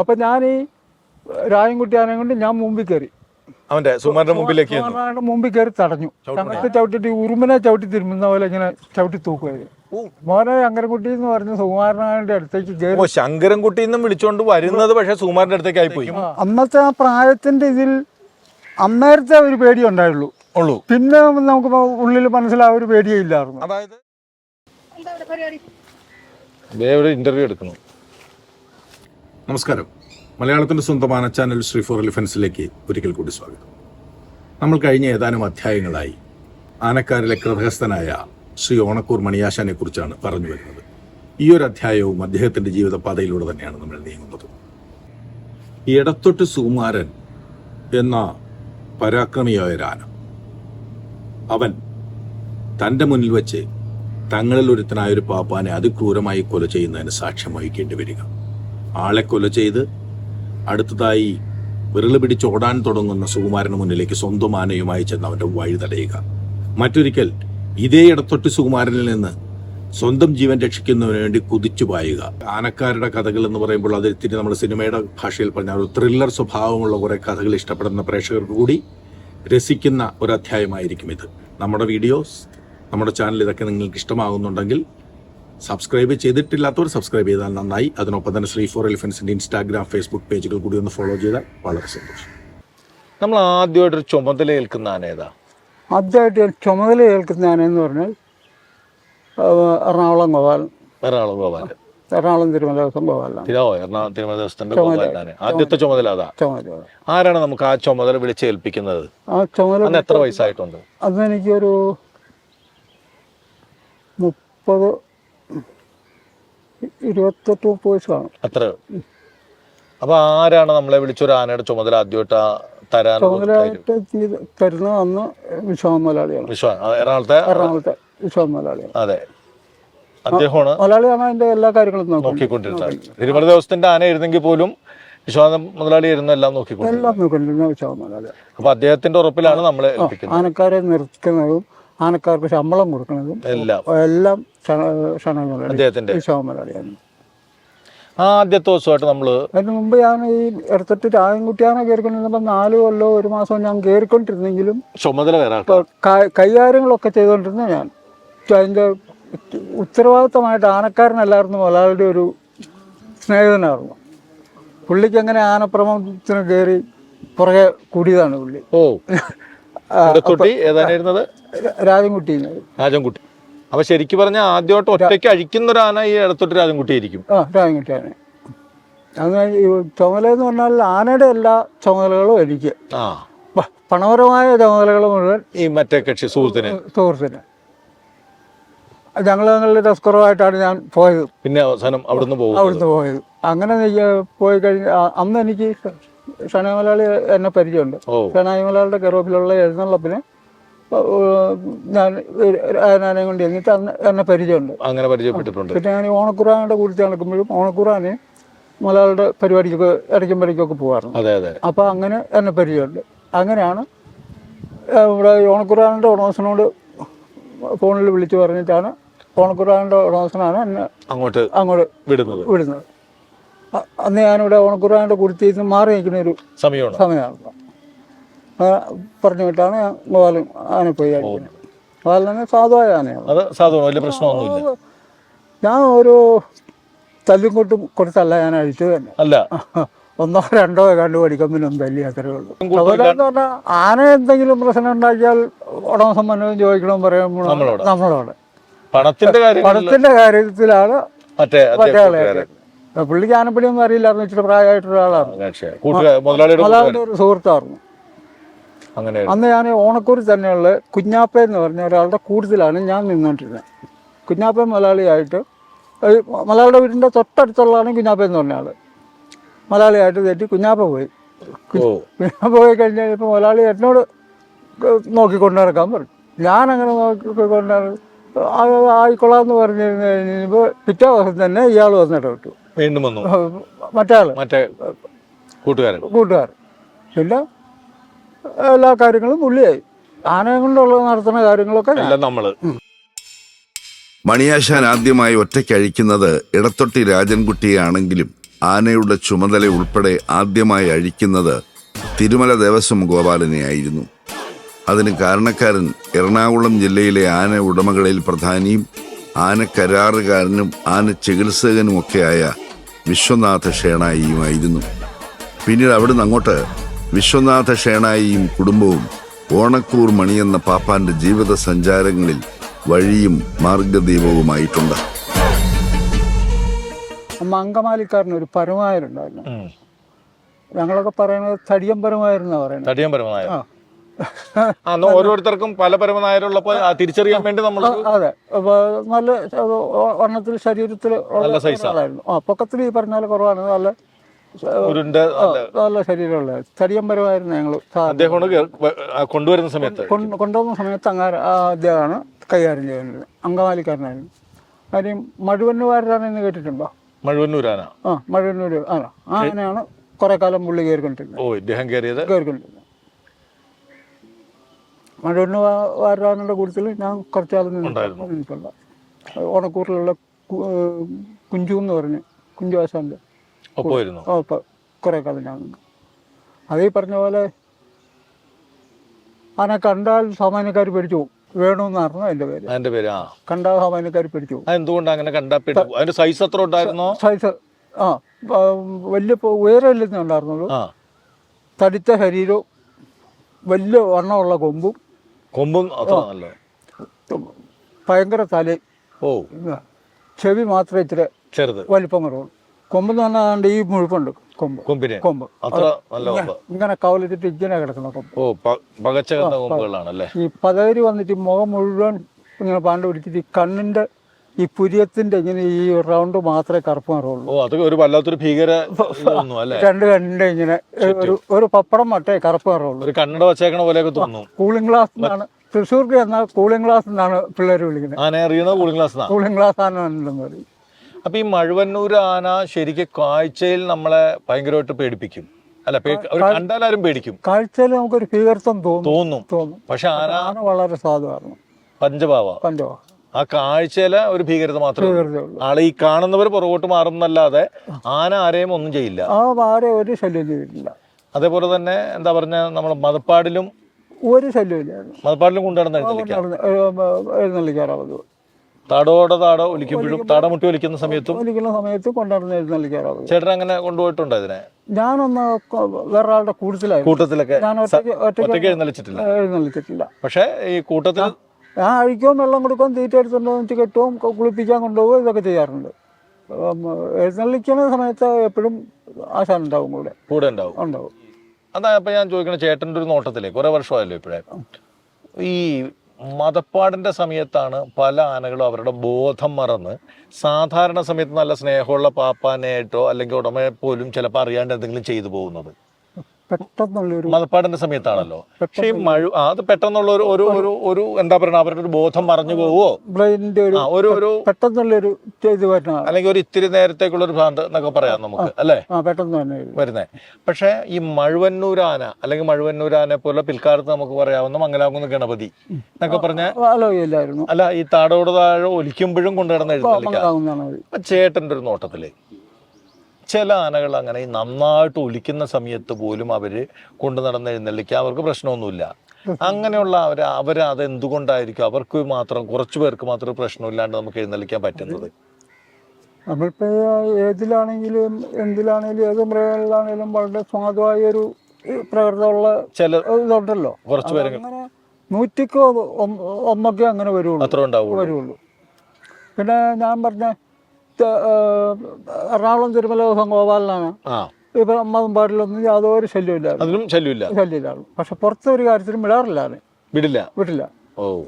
അപ്പം ഞാൻ ഈ രായൻകുട്ടി ആനെ കൊണ്ട് ഞാൻ മുമ്പിൽ കയറി. അവന്റെ സുമാറിന്റെ മുമ്പിലേക്ക്. സുമാറിന്റെ മുമ്പിൽ കയറി തടഞ്ഞു. തണുത്ത് ചവിട്ടിട്ട് ഉറുമനെ ഉറുമ്പിനെ ചവിട്ടി തിരുമുന്ന പോലെ ഇങ്ങനെ ചവിട്ടി തൂക്കുമായിരുന്നു മോനെ ശങ്കരൻകുട്ടി എന്ന് പറഞ്ഞു സുകുമാരനായുടെ അടുത്തേക്ക് കയറി. ഓ ശങ്കരൻകുട്ടി എന്നും വിളിച്ചോണ്ട് വരുന്നത് പക്ഷെ സുമാറിന്റെ അടുത്തേക്ക് ആയി പോയി അന്നത്തെ ആ പ്രായത്തിന്റെ ഇതിൽ അന്നേരത്തെ ഒരു പേടി ഉണ്ടായുള്ളൂ. ഉള്ളൂ. പിന്നെ നമുക്ക് ഉള്ളിൽ മനസ്സിലായ ഒരു പേടിയേ ഇല്ലായിരുന്നു. അതായത്? ഇന്റർവ്യൂ എടുക്കുന്നു. നമസ്കാരം. മലയാളത്തിന്റെ സ്വന്തമാന ചാനൽ ശ്രീ ഫോർ എലിഫൻസിലേക്ക് ഒരിക്കൽ കൂടി സ്വാഗതം. നമ്മൾ കഴിഞ്ഞ ഏതാനും അധ്യായങ്ങളായി ആനക്കാരിലെ കൃതഹസ്ഥനായ ശ്രീ ഓണക്കൂർ മണിയാശാനെ കുറിച്ചാണ് പറഞ്ഞു വരുന്നത്. ഈ ഒരു അധ്യായവും അദ്ദേഹത്തിന്റെ ജീവിതപാതയിലൂടെ തന്നെയാണ് നമ്മൾ നീങ്ങുന്നത്. ഇടത്തൊട്ട് സുകുമാരൻ എന്ന പരാക്രമിയായ ആന. അവൻ തന്റെ മുന്നിൽ വെച്ച് തങ്ങളിൽ ഒരുത്തനായ ഒരു പാപ്പാനെ അതിക്രൂരമായി കൊല ചെയ്യുന്നതിന് സാക്ഷ്യം വഹിക്കേണ്ടി വരിക. ആളെ കൊല ചെയ്ത് അടുത്തതായി വിരൾ പിടിച്ച് ഓടാൻ തുടങ്ങുന്ന സുകുമാരന് മുന്നിലേക്ക് സ്വന്തം ആനയുമായി ചെന്ന് അവന്റെ വഴി തടയുക. മറ്റൊരിക്കൽ ഇതേ ഇടത്തൊട്ട് സുകുമാരനിൽ നിന്ന് സ്വന്തം ജീവൻ രക്ഷിക്കുന്നതിന് വേണ്ടി കുതിച്ചു പായുക. ആനക്കാരുടെ കഥകൾ എന്ന് പറയുമ്പോൾ അത് ഇത്തിരി നമ്മുടെ സിനിമയുടെ ഭാഷയിൽ പറഞ്ഞ ഒരു ത്രില്ലർ സ്വഭാവമുള്ള കുറെ കഥകൾ ഇഷ്ടപ്പെടുന്ന പ്രേക്ഷകർക്ക് കൂടി രസിക്കുന്ന ഒരു അധ്യായമായിരിക്കും ഇത്. നമ്മുടെ വീഡിയോസ് നമ്മുടെ ചാനൽ ഇതൊക്കെ നിങ്ങൾക്ക് ഇഷ്ടമാകുന്നുണ്ടെങ്കിൽ സബ്സ്ക്രൈബ് ചെയ്തിട്ടില്ലാത്തവർ സബ്സ്ക്രൈബ് ചെയ്താൽ നന്നായി. അതിനൊപ്പം തന്നെ ശ്രീ ഫോർ എലിഫൻസിന്റെ ഇൻസ്റ്റാഗ്രാം ഫേസ്ബുക്ക് പേജുകൾ കൂടി ഒന്ന് ഫോളോ ചെയ്താൽ വളരെ സന്തോഷം. നമ്മൾ ആദ്യമായിട്ടൊരു ചുമതല ഏൽക്കുന്ന ആനേതാ ആദ്യമായിട്ട് ചുമതല ഏൽക്കുന്ന ആനയെന്ന് പറഞ്ഞാൽ ആ, എറണാകുളം ഗോപാലൻ. എറണാകുളം ഗോപാലൻ. എറണാകുളം തിരുമല ദിവസം ഗോപാലനാണ്. തിരോ എറണാകുളം തിരുമല ദിവസത്തിന്റെ ഗോപാലനാണ് ആദ്യത്തെ ചുമതല അതാ? ചുമതല. ആരാണ് നമുക്ക് ആ ചുമതല വിളിച്ചേൽപ്പിക്കുന്നത്? ആ ചുമതല അന്ന് എത്ര വയസ്സായിട്ടുണ്ട്? അന്ന് എനിക്കൊരു മുപ്പത് ഇരുപത്തെട്ട് മുപ്പത് വയസ്സ് കാണും. അത്ര അപ്പൊ ആരാണ് നമ്മളെ വിളിച്ചൊരു ആനയുടെ ചുമതല ആദ്യമായിട്ട് തരാൻ ചുമതലയായിട്ട് തരുന്ന അന്ന് വിശ്വാസം മലയാളിയാണ്. വിശ്വാ എറണാകുളത്തെ? എറണാകുളത്തെ വിശ്വാസം മലയാളിയാണ്. അതെ. അദ്ദേഹമാണ് മലയാളിയാണ് അതിന്റെ എല്ലാ കാര്യങ്ങളും നോക്കിക്കൊണ്ടിരുന്നത്. തിരുമല ദിവസത്തിന്റെ ആന ആയിരുന്നെങ്കിൽ പോലും വിശ്വാസം മുതലാളി ആയിരുന്നു എല്ലാം നോക്കിക്കൊണ്ടിരുന്നത്. എല്ലാം നോക്കിക്കൊണ്ടിരുന്ന വിശ്വാസം മലയാളി അപ്പൊ അദ്ദേഹത്തിന്റെ ഉറപ്പിലാണ് നമ്മളെ ആനക്കാരെ നിർത്തുന്നതും ആനക്കാർക്ക് ശമ്പളം കൊടുക്കുന്നതും എല്ലാം. എല്ലാം മലയാളി മലയാളിയാണ് ആദ്യത്തെ ദിവസമായിട്ട് നമ്മൾ അതിന് മുമ്പ് ഞാൻ ഈ എടുത്തിട്ട് രായൻകുട്ടിയാനെ കയറിക്കൊണ്ടിരുന്നപ്പോൾ നാല് കൊല്ലോ ഒരു മാസം ഞാൻ കയറിക്കൊണ്ടിരുന്നെങ്കിലും ചുമതല വേറെ കൈകാര്യങ്ങളൊക്കെ ചെയ്തുകൊണ്ടിരുന്ന ഞാൻ. അതിന്റെ ഉത്തരവാദിത്തമായിട്ട് ആനക്കാരനല്ലായിരുന്നു മലയാളിയുടെ ഒരു സ്നേഹിതനായിരുന്നു. പുള്ളിക്ക് അങ്ങനെ ആനപ്രമത്തിന് കയറി പുറകെ കൂടിയതാണ് പുള്ളി. ഓ. ഏതായിരുന്നത് രാജൻകുട്ടി രാജൻകുട്ടി. അപ്പൊ ശരിക്കും പറഞ്ഞാൽ ആദ്യമായിട്ട് ഒറ്റയ്ക്ക് അഴിക്കുന്ന ഒരു ആന ഈ ഇടത്തോട്ട് രാജൻകുട്ടി ആയിരിക്കും ആ ആന അങ്ങനെ ഈ ചുമതല എന്ന് പറഞ്ഞാൽ ആനയുടെ എല്ലാ ചുമതലകളും എനിക്ക്. ആ. പണപരമായ ചുമതലകൾ മുഴുവൻ ഈ മറ്റേ കക്ഷി സുഹൃത്തിന്. സുഹൃത്തിന്. ഞങ്ങൾ ഞങ്ങളുടെ തസ്കറുമായിട്ടാണ് ഞാൻ പോയത്. പിന്നെ അവസാനം അവിടുന്ന് പോകും അവിടുന്ന് പോയത്. അങ്ങനെ പോയി കഴിഞ്ഞ അന്ന് എനിക്ക് ഷനായി മലയാളി എന്നെ പരിചയമുണ്ട്. ഷനായി മലയാളിയുടെ എഴുന്നള്ളപ്പിന് ഞാൻ ആനാനെ കൊണ്ട് എന്നിട്ട് അന്ന് എന്നെ പരിചയമുണ്ട്. അങ്ങനെ പരിചയപ്പെട്ടിട്ടുണ്ട്. പിന്നെ ഞാൻ ഓണക്കുറാനയുടെ കൂടി നടക്കുമ്പോഴും ഓണക്കുറാന് മലയാളിയുടെ പരിപാടിക്കൊക്കെ ഇടയ്ക്കും പരിക്കൊക്കെ പോകാറുണ്ട് അതെ അതെ. അപ്പോൾ അങ്ങനെ എന്നെ പരിചയമുണ്ട്. അങ്ങനെയാണ് ഇവിടെ ഓണക്കുറാനിന്റെ ഉടമസ്ഥനോട് ഫോണിൽ വിളിച്ചു പറഞ്ഞിട്ടാണ് ഓണക്കുറാനിന്റെ ഉടമസ്ഥനാണ് എന്നെ അങ്ങോട്ട് അങ്ങോട്ട് വിടുന്നത്. വിടുന്നത്. അന്ന് ഞാനിവിടെ ഓണക്കുറാനിന്റെ കുരുത്തിയിൽ നിന്ന് മാറി നിൽക്കുന്ന ഒരു സമയമാണ്. സമയമാണ്. പറഞ്ഞു വിട്ടാണ് ഗോപാലൻ ആനെ പോയി അടിക്കുന്നത്. ഗോപാലൻ തന്നെ സാധുവായ ആനയാണ്. അത് സാധു വലിയ പ്രശ്നമൊന്നുമില്ല. ഞാൻ ഒരു തല്ലും കൊട്ടും കൊടുത്തല്ല ഞാൻ അഴിച്ചു തന്നെ. അല്ല. ഒന്നോ രണ്ടോ കണ്ടു പഠിക്കുമ്പോഴും തല്ലി അത്രേ ഉള്ളൂ. അതുപോലെ എന്ന് പറഞ്ഞാൽ ആന എന്തെങ്കിലും പ്രശ്നം ഉണ്ടാക്കിയാൽ ഉടമ മനവും ചോദിക്കണം പറയുമ്പോൾ നമ്മളോട്. പണത്തിന്റെ പണത്തിന്റെ കാര്യത്തിലാണ് മറ്റേ ആളെ പുള്ളിക്ക് ആനപ്പടിയൊന്നും അറിയില്ലായിരുന്നു ഇച്ചിരി പ്രായമായിട്ടുള്ള ആളാണ് മുതലാളിയുടെ ഒരു സുഹൃത്തായിരുന്നു. അങ്ങനെ അന്ന് ഞാൻ ഓണക്കൂറിൽ തന്നെയുള്ള കുഞ്ഞാപ്പ എന്ന് പറഞ്ഞ ഒരാളുടെ കൂടുതലാണ് ഞാൻ നിന്നുകൊണ്ടിരുന്നത് കുഞ്ഞാപ്പ മലയാളിയായിട്ട് മലയാളിയുടെ വീടിന്റെ തൊട്ടടുത്തുള്ളതാണ് കുഞ്ഞാപ്പ എന്ന് പറഞ്ഞ ആൾ മലയാളിയായിട്ട് തെറ്റി കുഞ്ഞാപ്പ പോയി. കുഞ്ഞാപ്പ പോയി കഴിഞ്ഞ് കഴിഞ്ഞപ്പോൾ മലയാളി എന്നോട് നോക്കിക്കൊണ്ട് നടക്കാൻ പറഞ്ഞു. ഞാനങ്ങനെ നോക്കിക്കൊണ്ട് ആയിക്കൊള്ളാന്ന് പറഞ്ഞു കഴിഞ്ഞപ്പോൾ പിറ്റേ ദിവസം തന്നെ ഇയാൾ വന്നിട്ട് വിട്ടു. വീണ്ടും വന്നു. മറ്റേ മറ്റേ കൂട്ടുകാരൻ. കൂട്ടുകാർ പിന്നെ എല്ലാ കാര്യങ്ങളും പുള്ളിയായി. ആനയെ കൊണ്ടുള്ള നടത്തുന്ന കാര്യങ്ങളൊക്കെ. എല്ലാം നമ്മൾ. മണിയാശാൻ ആദ്യമായി ഒറ്റയ്ക്ക് അഴിക്കുന്നത് ഇടത്തൊട്ടി രാജൻകുട്ടിയാണെങ്കിലും ആനയുടെ ചുമതല ഉൾപ്പെടെ ആദ്യമായി അഴിക്കുന്നത് തിരുമല ദേവസ്വം ഗോപാലനെയായിരുന്നു. അതിന് കാരണക്കാരൻ എറണാകുളം ജില്ലയിലെ ആന ഉടമകളിൽ പ്രധാനിയും ആന കരാറുകാരനും ആന ചികിത്സകനുമൊക്കെയായ വിശ്വനാഥ ഷേണായിയുമായിരുന്നു. പിന്നീട് അവിടുന്ന് അങ്ങോട്ട് വിശ്വനാഥ ഷേണായിയും കുടുംബവും ഓണക്കൂർ മണി എന്ന പാപ്പാന്റെ ജീവിത സഞ്ചാരങ്ങളിൽ വഴിയും മാർഗദീപവുമായിട്ടുണ്ട്. അമ്മ അങ്കമാലിക്കാരന് ഒരു പരമായരുണ്ടായിരുന്നു ഞങ്ങളൊക്കെ പറയുന്നത് തടിയം പരമായിരുന്നാ പറയുന്നത്. ആ. അന്ന് ഓരോരുത്തർക്കും പല പരമനായരുള്ളപ്പോ ആ തിരിച്ചറിയാൻ വേണ്ടി നമ്മൾ അതെ. നല്ല വർണത്തിൽ ശരീരത്തിൽ നല്ല ആ. ആളായിരുന്നു പൊക്കത്തിൽ ഈ പറഞ്ഞാൽ കുറവാണ്. നല്ല ഉരുണ്ട് നല്ല ശരീരമുള്ള തടിയം പരമായിരുന്നു ഞങ്ങൾ അദ്ദേഹമാണ് കൊണ്ടുവരുന്ന സമയത്ത്. കൊണ്ടുപോകുന്ന സമയത്ത് അങ്ങാര ആ അദ്ദേഹമാണ് കൈകാര്യം ചെയ്യുന്നത് അങ്കമാലിക്കാരനായിരുന്നു. കാര്യം മഴുവന്നുകാരനാണെന്ന് കേട്ടിട്ടുണ്ടോ? മഴുവന്നൂരാന ആ മഴുവന്നൂർ ആ ആ അങ്ങനെയാണ് കുറെ കാലം പുള്ളി കയറിക്കൊണ്ടിരുന്നത്. ഓ ഇദ്ദേഹം കയറിയത്? കയറിക്കൊണ്ടിരുന്നത്. മഴുവന്നുകാരനാരുടെ കൂട്ടത്തിൽ ഞാൻ കുറച്ചാൾ. നിന്നിട്ടുണ്ട്. ഓണക്കൂറിലുള്ള കുഞ്ചു എന്ന് പറഞ്ഞു കുഞ്ചു ആശാന്റെ ഇപ്പം കുറേ കാലം ഞാൻ അതീ പറഞ്ഞ പോലെ ആനെ കണ്ടാൽ സാമാന്യക്കാർ പേടിച്ചു പോകും. വേണു എന്നായിരുന്നു എന്റെ പേര്. അതിന്റെ പേര് ആ. കണ്ടാൽ സാമാന്യക്കാർ പേടിച്ചു പോകും. എന്തുകൊണ്ട് അങ്ങനെ കണ്ടപ്പെട്ടു അതിന്റെ സൈസ് എത്ര ഉണ്ടായിരുന്നോ? സൈസ് ആ വലിയ ഉയരമില്ലെന്ന് ഉണ്ടായിരുന്നുള്ളൂ. തടിച്ച ശരീരവും വലിയ വണ്ണമുള്ള കൊമ്പും കൊമ്പും ഭയങ്കര തലയും ഓ. ചെവി മാത്രമേ ഇച്ചിരി ചെറുത്. വലിപ്പം കുറവുള്ളൂ കൊമ്പ് എന്ന് പറഞ്ഞാൽ ഈ മുഴുപ്പുണ്ട് കൊമ്പ്. കൊമ്പിന്? കൊമ്പ്. അത്ര നല്ല കൊമ്പ്. ഇങ്ങനെ കവലിട്ടിട്ട് ഇങ്ങനെ കിടക്കുന്ന കൊമ്പ്. ഓ പ- പകച്ചകന്ന കൊമ്പുകളാണ് ഈ പതകരി വന്നിട്ട് മുഖം മുഴുവൻ ഇങ്ങനെ പാണ്ട് പിടിച്ചിട്ട് ഈ കണ്ണിന്റെ ഈ പുരിയത്തിന്റെ ഇങ്ങനെ ഈ റൗണ്ട് മാത്രമേ കറുപ്പ് മാറുള്ളൂ ഓ അതൊക്കെ ഒരു വല്ലാത്തൊരു ഭീകര രണ്ട് കണ്ണിന്റെ ഇങ്ങനെ ഒരു ഒരു പപ്പടം മട്ടേ കറുപ്പ് മാറുള്ളൂ ഒരു കണ്ണട വച്ചേക്കണ പോലെയൊക്കെ തോന്നുന്നു കൂളിംഗ് ഗ്ലാസ് എന്നാണ് തൃശ്ശൂർക്ക് എന്നാൽ കൂളിംഗ് ഗ്ലാസ് എന്നാണ് പിള്ളേർ വിളിക്കുന്നത്. കൂളിംഗ് ഗ്ലാസ് ആണ് കൂളിംഗ് ഗ്ലാസ് ആണെന്നുണ്ടെന്ന് പറയും അപ്പൊ ഈ മഴുവന്നൂർ ആന ശരിക്കും കാഴ്ചയിൽ നമ്മളെ ഭയങ്കരമായിട്ട് പേടിപ്പിക്കും. അല്ല കണ്ടാലും പേടിക്കും. കാഴ്ചയിൽ നമുക്കൊരു ഭീകരത്വം തോന്നും. തോന്നും. പക്ഷെ ആന ആന വളരെ സാധാരണ. പഞ്ചഭാവ. പഞ്ചഭാവ. ആ കാഴ്ചയിലെ ഒരു ഭീകരത മാത്രമേ. ആളെ ഈ കാണുന്നവർ പുറകോട്ട് മാറുന്നല്ലാതെ ആന ആരെയും ഒന്നും ചെയ്യില്ല. ആ ആരെ ഒരു ശല്യം ചെയ്തിട്ടില്ല. അതേപോലെ തന്നെ എന്താ പറഞ്ഞ നമ്മുടെ മതപ്പാടിലും ഒരു ശല്യമില്ലായിരുന്നു മതപ്പാടിലും കൊണ്ടുനടന്ന് എഴുന്നള്ളിക്കാം. എഴുന്നള്ളിക്കാറാവത് താടോടെ താട ഒലിക്കുമ്പോഴും താടമുട്ടി ഒലിക്കുന്ന സമയത്തും ഒലിക്കുന്ന സമയത്ത് കൊണ്ടുവന്ന് ചേട്ടൻ അങ്ങനെ കൊണ്ടുപോയിട്ടുണ്ടോ അതിനെ ഞാനൊന്ന് വേറെ ആളുടെ കൂട്ടത്തിലായി കൂട്ടത്തിലൊക്കെ ഞാൻ ഒറ്റയ്ക്ക് എഴുന്നള്ളിച്ചിട്ടില്ല. എഴുന്നള്ളിച്ചിട്ടില്ല. പക്ഷെ ഈ കൂട്ടത്തിൽ ഞാൻ അഴിക്കുകയും വെള്ളം കൊടുക്കുകയും തീറ്റ എടുത്തുണ്ടോ വന്നിട്ട് കെട്ടുകയും കു- കുളിപ്പിക്കാൻ കൊണ്ടുപോകുകയും ഇതൊക്കെ ചെയ്യാറുണ്ട്. എഴുന്നള്ളിക്കുന്ന സമയത്ത് എപ്പോഴും ആശാൻ ഉണ്ടാവും കൂടെ. കൂടെ ഉണ്ടാവും. ഉണ്ടാവും. അതാ ഇപ്പൊ ഞാൻ ചോദിക്കണ ചേട്ടന്റെ ഒരു നോട്ടത്തിലേ കുറെ വർഷമായല്ലോ ഇപ്പോഴേ. ഈ മതപ്പാടിന്റെ സമയത്താണ് പല ആനകളും അവരുടെ ബോധം മറന്ന് സാധാരണ സമയത്ത് നല്ല സ്നേഹമുള്ള പാപ്പാനായിട്ടോ അല്ലെങ്കിൽ ഉടമയെ പോലും ചിലപ്പോൾ അറിയാണ്ട് എന്തെങ്കിലും ചെയ്തു പോകുന്നത്. പെട്ടെന്നുള്ളൊരു മതപ്പാടിന്റെ സമയത്താണല്ലോ. പക്ഷേ ഈ മഴ അത് പെട്ടെന്നുള്ള ഒരു ഒരു ഒരു ഒരു എന്താ പറയുക അവരുടെ ഒരു ബോധം മറഞ്ഞു പോവോ? ബ്രെയിനിന്റെ ഒരു ഒരു ഒരു പെട്ടെന്നുള്ളൊരു ഇത് വരുന്ന അല്ലെങ്കിൽ ഒരു ഇത്തിരി നേരത്തേക്കുള്ള ഒരു ഭ്രാന്ത് എന്നൊക്കെ പറയാം നമുക്ക് അല്ലേ? പെട്ടെന്ന് തന്നെ വരും. വരുന്നത് പക്ഷേ ഈ മഴുവന്നൂരാന അല്ലെങ്കിൽ മഴുവന്നൂരാനെ പോലെ പിൽക്കാലത്ത് നമുക്ക് പറയാവുന്ന മംഗലാകുന്ന ഗണപതി എന്നൊക്കെ പറഞ്ഞ അല്ല ഈ താടോട് താഴെ ഒലിക്കുമ്പോഴും കൊണ്ടുവരുന്ന എഴുന്നള്ളിക്കാം. ചേട്ടന്റെ ചേട്ടന്റെ ഒരു നോട്ടത്തിൽ. ചില ആനകൾ അങ്ങനെ നന്നായിട്ട് ഒലിക്കുന്ന സമയത്ത് പോലും അവർ കൊണ്ടു നടന്ന് എഴുന്നള്ളിക്കുക. അവർക്ക് പ്രശ്നമൊന്നുമില്ല. അങ്ങനെയുള്ള അവർ അവർ അത് എന്തുകൊണ്ടായിരിക്കും അവർക്ക് മാത്രം കുറച്ചു പേർക്ക് മാത്രം പ്രശ്നമില്ലാണ്ട് നമുക്ക് എഴുന്നള്ളിക്കാൻ പറ്റുന്നത്. നമ്മളിപ്പോ ഏതിലാണെങ്കിലും എന്തിലാണെങ്കിലും ഏത് മൃഗങ്ങളിലാണെങ്കിലും വളരെ സ്വാദുവായ ഒരു പ്രകൃതമുള്ള ചില ഇതുണ്ടല്ലോ. കുറച്ച് പേര് അങ്ങനെ നൂറ്റിക്ക് ഒന്നൊക്കെ അങ്ങനെ വരുള്ളൂ. അത്ര ഉണ്ടാവുള്ളൂ. വരുള്ളൂ. പിന്നെ ഞാൻ പറഞ്ഞ എറണാകുളം തിരുമല ദിവസം ഗോപാലനാണ് ഇപ്പൊ അമ്മതും പാടിലൊന്നും യാതൊരു ശല്യമില്ലായിരുന്നു അതിനും ശല്യമില്ല. ശല്യമില്ലായിരുന്നു. പക്ഷെ പുറത്തെ ഒരു കാര്യത്തിനും വിടാറില്ലാതെ വിടില്ല. വിട്ടില്ല ഓ.